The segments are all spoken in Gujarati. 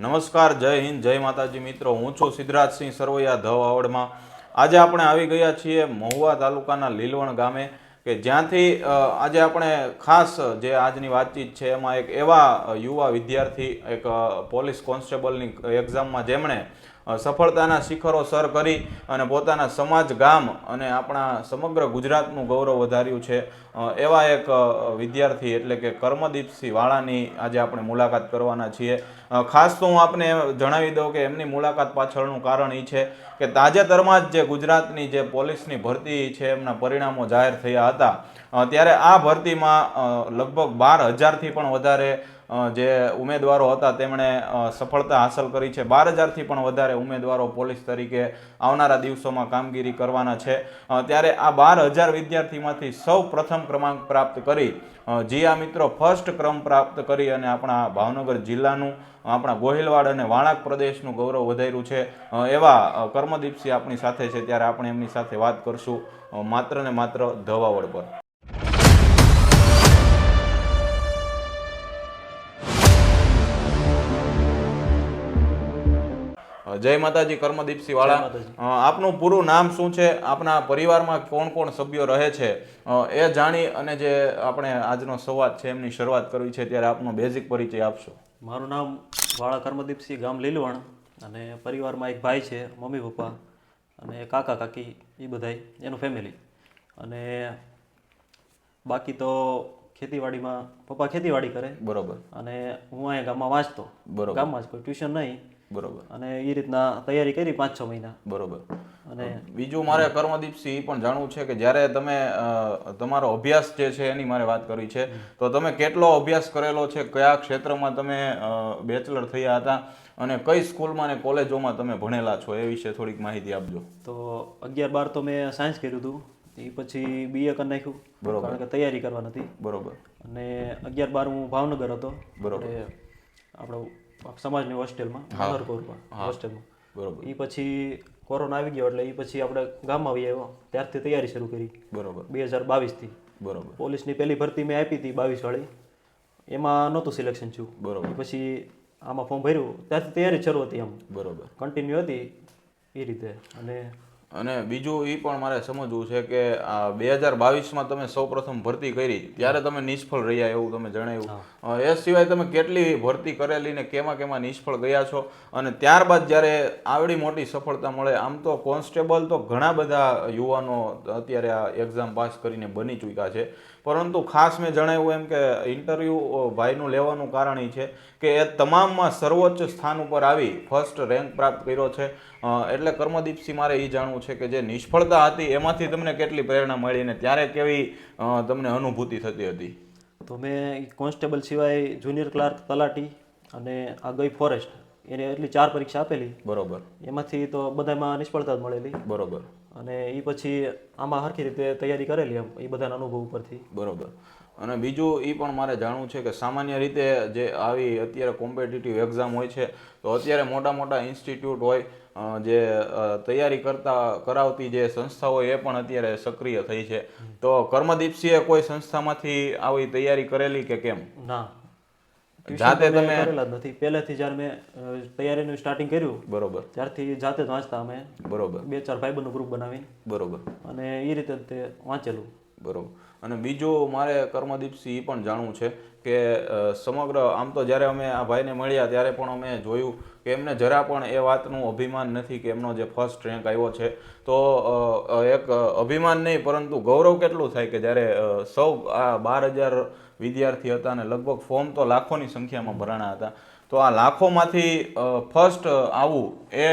નમસ્કાર, જય હિન્દ, જય માતાજી. મિત્રો, હું છું સિદ્ધરાજસિંહ સરવૈયા ધવાવડમાં વાવડમાં આજે આપણે આવી ગયા છીએ મહુવા તાલુકાના લીલવણ ગામે, કે જ્યાંથી આજે આપણે ખાસ જે આજની વાતચીત છે, એમાં એક એવા યુવા વિદ્યાર્થી, એક પોલીસ કોન્સ્ટેબલની એક્ઝામમાં જેમણે સફળતાના શિખરો સર કરી અને પોતાના સમાજ ગામ અને આપણા સમગ્ર ગુજરાતનું ગૌરવ વધાર્યું છે. એવા એક વિદ્યાર્થી એટલે કે કર્મદીપસિંહ વાળાની આજે આપણે મુલાકાત કરવાના છીએ. ખાસ તો હું આપને જણાવી દઉં કે એમની મુલાકાત પાછળનું કારણ એ છે કે તાજેતરમાં જ જે ગુજરાતની જે પોલીસની ભરતી છે, એમના પરિણામો જાહેર થયા હતા. ત્યારે આ ભરતીમાં લગભગ બાર હજારથી પણ વધારે જે ઉમેદવારો હતા તેમણે સફળતા હાંસલ કરી છે. બાર હજારથી પણ વધારે ઉમેદવારો પોલીસ તરીકે આવનારા દિવસોમાં કામગીરી કરવાના છે. ત્યારે આ બાર હજાર વિદ્યાર્થીમાંથી સૌ પ્રથમ ક્રમાંક પ્રાપ્ત કરી અ, આ મિત્રો ફર્સ્ટ ક્રમ પ્રાપ્ત કરી અને આપણા ભાવનગર જિલ્લાનું આપણા ગોહિલવાડ અને વાણાક પ્રદેશનું ગૌરવ વધાર્યું છે. એવા કર્મદીપસિંહ આપણી સાથે છે. ત્યારે આપણે એમની સાથે વાત કરશું માત્ર ને માત્ર ધવાવડ પર. જય માતાજી કર્મદીપસિંહ વાળા. આપનું પૂરું નામ શું છે? આપના પરિવારમાં કોણ કોણ સભ્યો રહે છે? એ જાણી અને જે આપણે આજનો સંવાદ છે એમની શરૂઆત કરવી છે ત્યારે આપનો બેઝિક પરિચય આપશો. મારું નામ વાળા કર્મદીપસિંહ ગામ લીલવણ અને પરિવારમાં એક ભાઈ છે મમ્મી પપ્પા અને કાકા કાકી એ બધાય એનું ફેમિલી અને બાકી તો ખેતીવાડીમાં પપ્પા ખેતીવાડી કરે. બરોબર. અને હું અહીંયા ગામમાં વાંચતો. બરોબર. ગામમાં જ કોઈ ટ્યુશન નહીં. બરોબર. અને એ રીતના તૈયારી કરી પાંચ છ મહિના. બરોબર. અને બીજું મારે કર્મદીપસિંહ પણ જાણવું છે કે જ્યારે તમે તમારો અભ્યાસ જે છે એની મારે વાત કરવી છે તો તમે કેટલો અભ્યાસ કરેલો છે કયા ક્ષેત્રમાં તમે બેચલર થયા હતા અને કઈ સ્કૂલમાં અને કોલેજોમાં તમે ભણેલા છો એ વિશે થોડીક માહિતી આપજો. તો અગિયાર બાર તો મેં સાયન્સ કર્યું હતું એ પછી બીએ કરી નાખ્યું બરોબર. કારણ કે તૈયારી કરવા નથી બરોબર. અને અગિયાર બાર હું ભાવનગર હતો બરોબર. આપણો સમાજની હોસ્ટેલમાં હોસ્ટેલમાં. બરોબર. એ પછી કોરોના આવી ગયો એટલે એ પછી આપણે ગામમાં આવી આવ્યો. ત્યારથી તૈયારી શરૂ કરી. બરોબર. બે હજાર બાવીસથી. બરોબર. પોલીસની પહેલી ભરતી મેં આપી હતી બાવીસ વાળી એમાં નહોતું સિલેક્શન થયું. બરોબર. પછી આમાં ફોર્મ ભર્યું. ત્યારથી તૈયારી શરૂ હતી આમ. બરોબર. કન્ટિન્યુ હતી એ રીતે. અને અને બીજું એ પણ મારે સમજવું છે કે આ બે હજાર બાવીસમાં તમે સૌપ્રથમ ભરતી કરી ત્યારે તમે નિષ્ફળ રહ્યા એવું તમે જણાવ્યું. એ સિવાય તમે કેટલી ભરતી કરેલી ને કેમાં કેમાં નિષ્ફળ ગયા છો? અને ત્યારબાદ જ્યારે આવડી મોટી સફળતા મળે આમ તો કોન્સ્ટેબલ તો ઘણા બધા યુવાનો અત્યારે આ એક્ઝામ પાસ કરીને બની ચૂક્યા છે. પરંતુ ખાસ મેં જણાવ્યું એમ કે ઇન્ટરવ્યૂ ભાઈનું લેવાનું કારણ એ છે કે એ તમામમાં સર્વોચ્ચ સ્થાન ઉપર આવી ફર્સ્ટ રેન્ક પ્રાપ્ત કર્યો છે. એટલે કર્મદીપસિંહ મારે એ જાણવું છે કે જે નિષ્ફળતા હતી એમાંથી તમને કેટલી પ્રેરણા મળી અને ત્યારે કેવી તમને અનુભૂતિ થતી હતી? તો મેં કોન્સ્ટેબલ સિવાય જુનિયર ક્લાર્ક તલાટી અને આ ગઈ ફોરેસ્ટ એને એટલી ચાર પરીક્ષા આપેલી. બરોબર. એમાંથી તો બધામાં નિષ્ફળતા જ મળેલી. બરોબર. અને એ પછી આમાં સરખી રીતે તૈયારી કરેલી એમ એ બધાના અનુભવ ઉપરથી. બરોબર. અને બીજું એ પણ મારે જાણવું છે કે સામાન્ય રીતે જે આવી અત્યારે કોમ્પિટિટિવ એક્ઝામ હોય છે તો અત્યારે મોટા મોટા ઇન્સ્ટિટ્યૂટ હોય જે તૈયારી કરતા કરાવતી જે સંસ્થા હોય એ પણ અત્યારે સક્રિય થઈ છે. તો કર્મદીપસિંહે કોઈ સંસ્થામાંથી આવી તૈયારી કરેલી કે કેમ? ના. જાતે તમે કરેલા જ નથી. પહેલેથી જ્યારે મેં તૈયારીનું સ્ટાર્ટિંગ કર્યું બરોબર. ત્યારથી જાતે જ વાંચતા અમે. બરોબર. બે ચાર ભાઈબંધનું ગ્રુપ બનાવીને. બરોબર. અને એ રીતે તે વાંચેલું. બરોબર. અને બીજું મારે કર્મદીપસિંહ એ પણ જાણવું છે કે સમગ્ર આમ તો જ્યારે અમે આ ભાઈને મળ્યા ત્યારે પણ અમે જોયું કે એમને જરા પણ એ વાતનું અભિમાન નથી કે એમનો જે ફર્સ્ટ રેન્ક આવ્યો છે. તો એક અભિમાન નહીં, પરંતુ ગૌરવ કેટલું થાય કે જ્યારે સૌ આ બાર હજાર વિદ્યાર્થી હતા અને લગભગ ફોર્મ તો લાખોની સંખ્યામાં ભરાણા હતા. તો આ લાખોમાંથી ફર્સ્ટ આવું. એ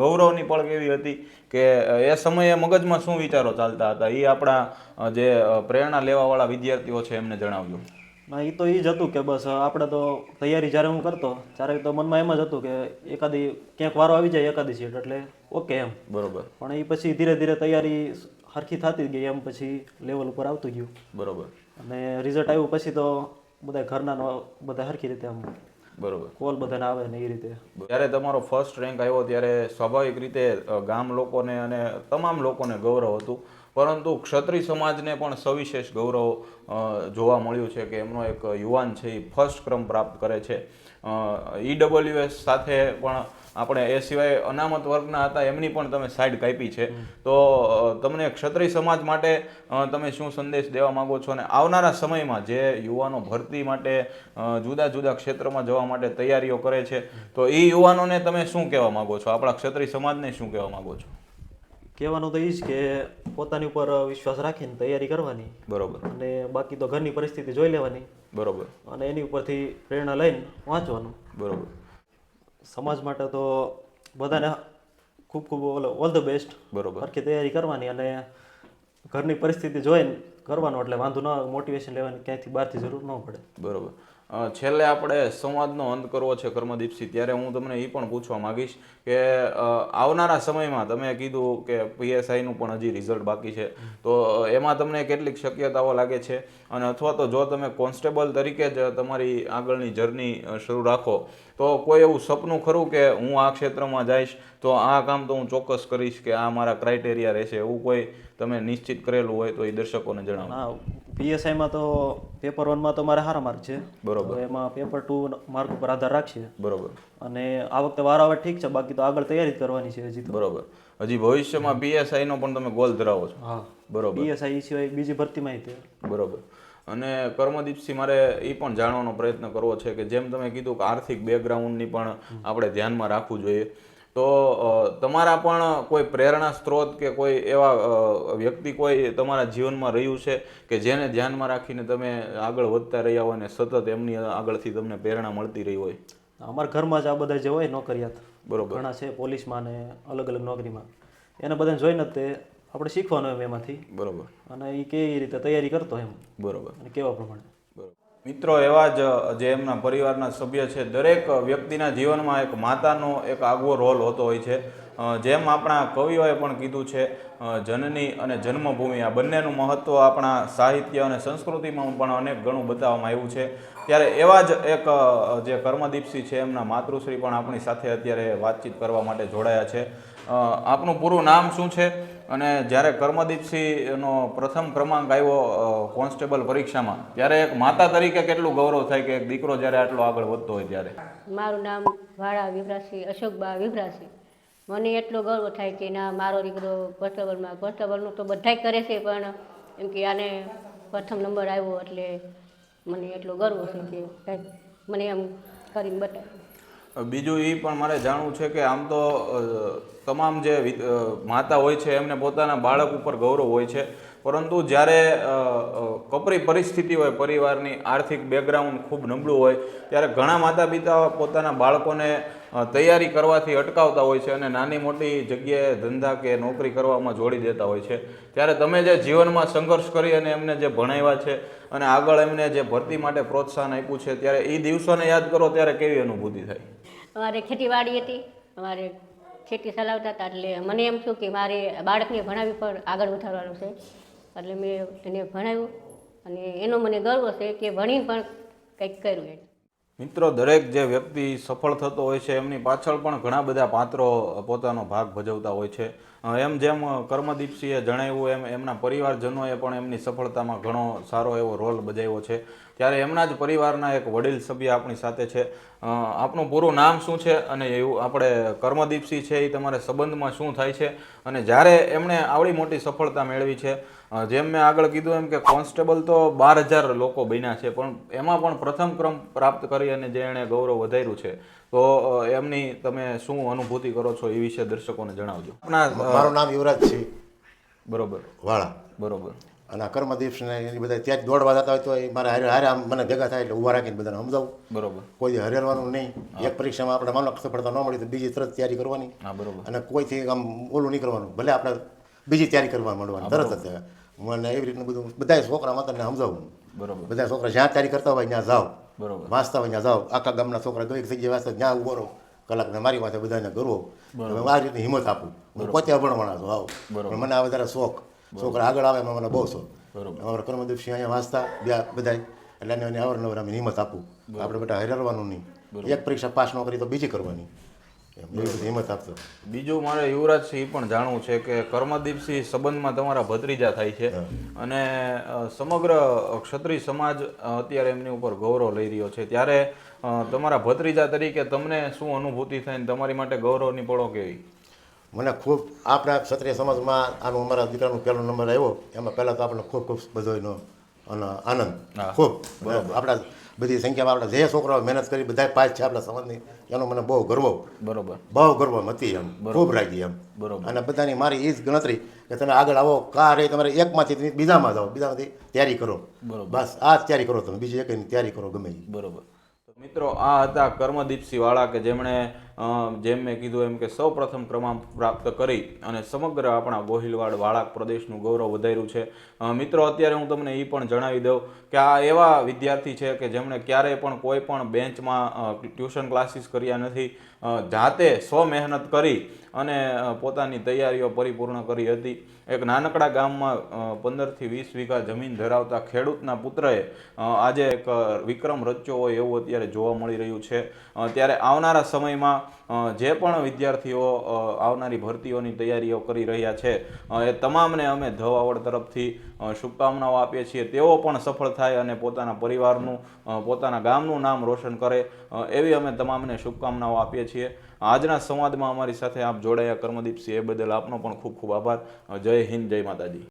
ગૌરવની પળ કેવી હતી કે એ સમયે મગજમાં શું વિચારો ચાલતા હતા? એ આપણા જે પ્રેરણા લેવાવાળા વિદ્યાર્થીઓ છે એમને જણાવજો. ના એ તો એ જ હતું કે બસ આપણે તો તૈયારી જ્યારે હું કરતો ત્યારે તો મનમાં એમ જ હતું કે એકાદી ક્યાંક વારો આવી જાય એકાદી સીટ એટલે ઓકે એમ. બરોબર. પણ એ પછી ધીરે ધીરે તૈયારી સરખી થતી ગઈ એમ પછી લેવલ ઉપર આવતું ગયું. બરોબર. અને રિઝલ્ટ આવ્યું પછી તો બધા ઘરના બધા સરખી રીતે આમ બરોબર. કોલ બધાને આવે ને એ રીતે. જ્યારે તમારો ફર્સ્ટ રેન્ક આવ્યો ત્યારે સ્વાભાવિક રીતે ગામ લોકોને અને તમામ લોકોને ગૌરવ હતું. પરંતુ ક્ષત્રિય સમાજને પણ સવિશેષ ગૌરવ જોવા મળ્યું છે કે એમનો એક યુવાન છે એ ફર્સ્ટ ક્રમ પ્રાપ્ત કરે છે. ઈડબ્લ્યુએસ સાથે પણ આપણે એ સિવાય અનામત વર્ગના હતા એમની પણ તમે સાઈડ કાપી છે. તો તમને ક્ષત્રિય સમાજ માટે તમે શું સંદેશ દેવા માંગો છો? અને આવનારા સમયમાં જે યુવાનો ભરતી માટે જુદા જુદા ક્ષેત્રમાં જવા માટે તૈયારીઓ કરે છે તો એ યુવાનોને તમે શું કહેવા માંગો છો? આપણા ક્ષત્રિય સમાજને શું કહેવા માંગો છો? કહેવાનું તો એ જ કે પોતાની ઉપર વિશ્વાસ રાખીને તૈયારી કરવાની. બરોબર. અને બાકી તો ઘરની પરિસ્થિતિ જોઈ લેવાની. બરોબર. અને એની ઉપરથી પ્રેરણા લઈને વાંચવાનું. બરોબર. સમાજ માટે તો બધાને ખૂબ ખૂબ ઓલ ધ બેસ્ટ. બરોબર. સરખી તૈયારી કરવાની અને ઘરની પરિસ્થિતિ જોઈને કરવાનું એટલે વાંધો ન મોટિવેશન લેવાની ક્યાંયથી બહારથી જરૂર ન પડે. બરોબર. છેલ્લે આપણે સંવાદનો અંત કરવો છે કર્મદીપસિંહ, ત્યારે હું તમને એ પણ પૂછવા માંગીશ કે આવનારા સમયમાં તમે કીધું કે પીએસઆઈનું પણ હજી રિઝલ્ટ બાકી છે. તો એમાં તમને કેટલીક શક્યતાઓ લાગે છે? અને અથવા તો જો તમે કોન્સ્ટેબલ તરીકે જ તમારી આગળની જર્ની શરૂ રાખો, તો કોઈ એવું સપનું ખરું કે હું આ ક્ષેત્રમાં જઈશ, તો આ કામ તો હું ચોક્કસ કરીશ કે આ મારા ક્રાઇટેરિયા રહેશે? એવું કોઈ તમે નિશ્ચિત કરેલું હોય તો એ દર્શકોને જણાવો. પીએસઆઈમાં તો પેપર વનમાં તો મારે સારા માર્ક છે. બરોબર. એમાં પેપર ટુ માર્ક ઉપર આધાર રાખશે બરોબર. અને આ વખતે વારાવાર ઠીક છે બાકી તો આગળ તૈયારી જ કરવાની છે હજી બરોબર. હજી ભવિષ્યમાં પીએસઆઈ નો પણ તમે ગોલ ધરાવો છો. હા. બરોબર. પીએસઆઈ સિવાય બીજી ભરતીમાં માહિતી બરોબર. અને કર્મદીપસિંહ મારે એ પણ જાણવાનો પ્રયત્ન કરવો છે કે જેમ તમે કીધું કે આર્થિક બેકગ્રાઉન્ડની પણ આપણે ધ્યાનમાં રાખવું જોઈએ. તો તમારા પણ કોઈ પ્રેરણા સ્ત્રોત કે કોઈ એવા વ્યક્તિ કોઈ તમારા જીવનમાં રહ્યું છે કે જેને ધ્યાનમાં રાખીને તમે આગળ વધતા રહ્યા હોય અને સતત એમની આગળથી તમને પ્રેરણા મળતી રહી હોય? અમારા ઘરમાં જ આ બધા જે હોય નોકરિયાત બરોબર. ઘણા છે પોલીસમાં ને અલગ અલગ નોકરીમાં. એને બધાને જોઈને તે આપણે શીખવાનું એમ એમાંથી. બરોબર. અને એ કેવી રીતે તૈયારી કરતો એમ. બરોબર. અને કેવા પ્રમાણે. મિત્રો, એવા જ, જે એમના પરિવારના સભ્ય છે, દરેક વ્યક્તિના જીવનમાં એક માતાનો એક આગવો રોલ હોતો હોય છે. જેમ આપણા કવિઓએ પણ કીધું છે જનની અને જન્મભૂમિ, આ બંનેનું મહત્ત્વ આપણા સાહિત્ય અને સંસ્કૃતિમાં પણ અનેક ઘણું બતાવવામાં આવ્યું છે. ત્યારે એવા જ એક જે કર્મદીપસિંહ છે, એમના માતૃશ્રી પણ આપણી સાથે અત્યારે વાતચીત કરવા માટે જોડાયા છે. આપનું પૂરું નામ શું છે? અને જ્યારે કર્મદીપસિંહનો પ્રથમ ક્રમાંક આવ્યો કોન્સ્ટેબલ પરીક્ષામાં, ત્યારે એક માતા તરીકે કેટલું ગૌરવ થાય કે એક દીકરો જ્યારે આટલો આગળ વધતો હોય ત્યારે? મારું નામ વાળા વિભરાસિંહ અશોકબા વિભરાસિંહ મને એટલો ગર્વ થાય કે ના, મારો દીકરો કોન્સ્ટેબલમાં કોન્સ્ટેબલનું તો બધાય કરે છે, પણ એમ કે આને પ્રથમ નંબર આવ્યો એટલે મને એટલો ગર્વ છે કે મને એમ કરીને બતાવ્યું બીજું એ પણ મારે જાણવું છે કે આમ તો તમામ જે માતા હોય છે, એમને પોતાના બાળક ઉપર ગૌરવ હોય છે. પરંતુ જ્યારે કપરી પરિસ્થિતિ હોય, પરિવારની આર્થિક બેકગ્રાઉન્ડ ખૂબ નબળું હોય, ત્યારે ઘણા માતા પિતા પોતાના બાળકોને તૈયારી કરવાથી અટકાવતા હોય છે અને નાની મોટી જગ્યાએ ધંધા કે નોકરી કરવામાં જોડી દેતા હોય છે. ત્યારે તમે જે જીવનમાં સંઘર્ષ કરી અને એમને જે ભણાવ્યા છે અને આગળ એમને જે ભરતી માટે પ્રોત્સાહન આપ્યું છે, ત્યારે એ દિવસોને યાદ કરો ત્યારે કેવી અનુભૂતિ થાય? અમારે ખેતીવાડી હતી. અમારે ખેતી ચલાવતા હતા એટલે મને એમ થયું કે મારે બાળકને ભણાવી પર આગળ વધારવાનું છે. એટલે મેં એને ભણાવ્યું અને એનો મને ગર્વ છે કે ભણી પણ કંઈક કર્યું એને મિત્રો, દરેક જે વ્યક્તિ સફળ થતો હોય છે, એમની પાછળ પણ ઘણા બધા પાત્રો પોતાનો ભાગ ભજવતા હોય છે. એમ જેમ કર્મદીપસિંહે જણાવ્યું, એમ એમના પરિવારજનોએ પણ એમની સફળતામાં ઘણો સારો એવો રોલ બજાવ્યો છે. ત્યારે એમના જ પરિવારના એક વડીલ સભ્ય આપણી સાથે છે. આપણું પૂરું નામ શું છે? અને એવું આપણે કર્મદીપસિંહ છે, એ તમારે સંબંધમાં શું થાય છે? અને જ્યારે એમણે આવડી મોટી સફળતા મેળવી છે જેમ મેં આગળ કીધું એમ કે કોન્સ્ટેબલ તો બાર હજાર લોકો બન્યા છે પણ એમાં પણ પ્રથમ ક્રમ પ્રાપ્ત કરી અને જે એણે ગૌરવ વધાર્યું છે. તો એમની તમે શું અનુભૂતિ કરો છો એ વિશે દર્શકોને જણાવજો. મારું નામ યુવરાજ છે. બરોબર. વાળા. બરોબર. અને કર્મદીપને કર્મદીપ એની બધા ત્યાં જ દોડવા જતા હોય તો એ મારે હારે હારે આમ મને ભેગા થાય એટલે ઊભા રાખીને બધાને સમજાવું. બરોબર. કોઈ હરેરવાનું નહીં. એક પરીક્ષામાં આપણે માનો સફળતા ન મળી તો બીજી તરત તૈયારી કરવાની. હા બરોબર. અને કોઈથી આમ ઓલું નહીં કરવાનું. ભલે આપણે બીજી તૈયારી કરવા માંડવાની તરત જ મને એવી રીતનું બધું બધા છોકરા માતાને સમજાવું બરોબર. બધા છોકરા જ્યાં તૈયારી કરતા હોય ત્યાં જાઓ. બરોબર. વાંચતા હોય ત્યાં જાઓ. આખા ગામના છોકરા દરેક જગ્યાએ વાંચતા ત્યાં ઊભો રહો. કલાકને મારી માથે બધાને કરવો. આ રીતની હિંમત આપું. હું પોતે અભણવાના છું આવું. પણ મને આ વધારે શોખ. છોકરા આગળ આવે એમાં મને બહુ શોખ. અમારા અમારા કર્મદેવસિંહ અહીંયા વાંચતા બ્યા બધા એટલે એને અવારનવાર અમે હિંમત આપું. આપણે બધા હરારવાનું નહીં. એક પરીક્ષા પાસ ન કરી તો બીજી કરવાની. હિંમત આપશો. બીજું મારે યુવરાજસિંહ પણ જાણવું છે કે કર્મદીપસિંહ સંબંધમાં તમારા ભત્રીજા થાય છે. અને સમગ્ર ક્ષત્રિય સમાજ અત્યારે એમની ઉપર ગૌરવ લઈ રહ્યો છે. ત્યારે તમારા ભત્રીજા તરીકે તમને શું અનુભૂતિ થાય ને તમારી માટે ગૌરવની પળો કેવી? મને ખૂબ આપણા ક્ષત્રિય સમાજમાં આનો અમારા દીકરાનો પહેલો નંબર આવ્યો. એમાં પહેલાં તો આપણને ખૂબ ખૂબ બધો એનો અને આનંદ. ખૂબ. આપણા બધી સંખ્યામાં આપણે જે છોકરાઓ મહેનત કરી બધા પાસ છે આપણા સમાજની એનો મને બહુ ગર્વ. બરોબર. બહુ ગર્વ હતી એમ ખૂબ રાજી એમ. બરોબર. અને બધાની મારી એ જ ગણતરી કે તમે આગળ આવો કાર એ તમારે એકમાંથી બીજામાં જાઓ બીજામાંથી તૈયારી કરો. બરોબર. બસ આ જ તૈયારી કરો તમે બીજી એકની તૈયારી કરો ગમે બરોબર. મિત્રો આ હતા કર્મદીપસિંહ વાળા કે જેમણે જેમ મેં કીધું એમ કે સૌ પ્રથમ ક્રમાંક પ્રાપ્ત કરી અને સમગ્ર આપણા ગોહિલવાડ વાળાક પ્રદેશનું ગૌરવ વધાર્યું છે. મિત્રો, અત્યારે હું તમને એ પણ જણાવી દઉં કે આ એવા વિદ્યાર્થી છે કે જેમણે ક્યારેય પણ કોઈ પણ બેન્ચમાં ટ્યુશન ક્લાસીસ કર્યા નથી. જાતે સ્વ મહેનત કરી અને પોતાની તૈયારીઓ પરિપૂર્ણ કરી હતી. એક નાનકડા ગામમાં પંદરથી વીસ વીઘા જમીન ધરાવતા ખેડૂતના પુત્રએ આજે એક વિક્રમ રચ્યો હોય એવું અત્યારે જોવા મળી રહ્યું છે. ત્યારે આવનારા સમયમાં જે પણ વિદ્યાર્થીઓ આવનારી ભરતીઓની તૈયારીઓ કરી રહ્યા છે એ તમામને અમે ધવાવડ તરફથી શુભકામનાઓ આપીએ છીએ. તેઓ પણ સફળ થાય અને પોતાના પરિવારનું પોતાના ગામનું નામ રોશન કરે એવી અમે તમામને શુભકામનાઓ આપીએ છીએ. આજના સંવાદમાં અમારી સાથે આપ જોડાયા. કર્મદીપસિંહ, એ બદલ આપનો પણ ખૂબ ખૂબ આભાર. જય હિન્દ, જય માતાજી.